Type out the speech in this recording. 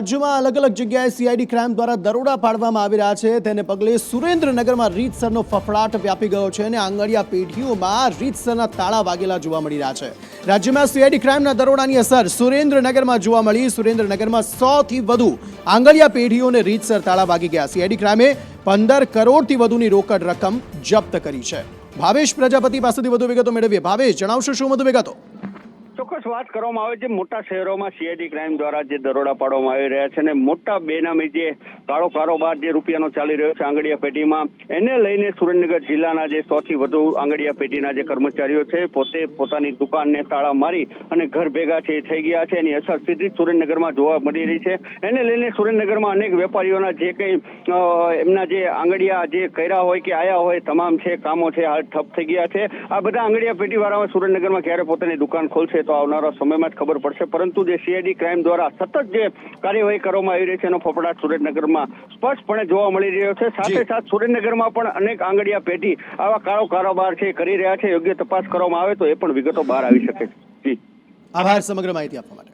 રાજ્યમાં અલગ અલગ જગ્યાએ સીઆઈડી ક્રાઇમ દ્વારા દરોડા પાડવામાં આવી રહ્યા છે. તેને પગલે સુરેન્દ્રનગરમાં રીતસરનો ફફડાટ વ્યાપી ગયો છે અને આંગળિયા પેઢીઓમાં રીતસરના તાળા વાગેલા જોવા મળી રહ્યા છે. રાજ્યમાં સીઆઈડી ક્રાઇમના દરોડાની અસર સુરેન્દ્રનગરમાં જોવા મળી. સુરેન્દ્રનગરમાં સોથી વધુ આંગળિયા પેઢીઓને રીતસર તાળા વાગી ગયા. સીઆઈડી ક્રાઇમે પંદર કરોડથી વધુની રોકડ રકમ જપ્ત કરી છે. ભાવેશ પ્રજાપતિ પાસેથી વધુ વિગતો મેળવીએ. ભાવેશ, જણાવશો શું વધુ વિગતો? ચોક્કસ વાત કરવામાં આવે છે. મોટા શહેરોમાં સીઆઈડી ક્રાઇમ દ્વારા જે દરોડા પાડવામાં આવી રહ્યા છે અને મોટા બેનામી જે કાળો કારોબાર જે રૂપિયાનો ચાલી રહ્યો છે આંગડિયા પેઢીમાં એને લઈને સુરેન્દ્રનગર જિલ્લાના જે સૌથી વધુ આંગડિયા પેઢીના જે કર્મચારીઓ છે, પોતે પોતાની દુકાનને તાળા મારી અને ઘર ભેગા છે થઈ ગયા છે. એની અસર સીધી સુરેન્દ્રનગરમાં જોવા મળી રહી છે. એને લઈને સુરેન્દ્રનગરમાં અનેક વેપારીઓના જે કંઈ એમના જે આંગડિયા જે કર્યા હોય કે આયા હોય, તમામ છે, કામો છે, હાલ ઠપ થઈ ગયા છે. આ બધા આંગડિયા પેઢીવાળાઓ સુરેન્દ્રનગરમાં ક્યારે પોતાની દુકાન ખોલશે તો આવનારા સમયમાં જ ખબર પડશે. પરંતુ જે સીઆઈડી ક્રાઇમ દ્વારા સતત જે કાર્યવાહી કરવામાં આવી રહી છે એનો ફફડાટ સુરેન્દ્રનગરમાં સ્પષ્ટપણે જોવા મળી રહ્યો છે. સાથે સાથે સુરેન્દ્રનગરમાં પણ અનેક આંગડિયા પેઢી આવા કાળો કારોબાર છે કરી રહ્યા છે. યોગ્ય તપાસ કરવામાં આવે તો એ પણ વિગતો બહાર આવી શકે છે. જી. આભાર સમગ્ર માહિતી આપવા માટે.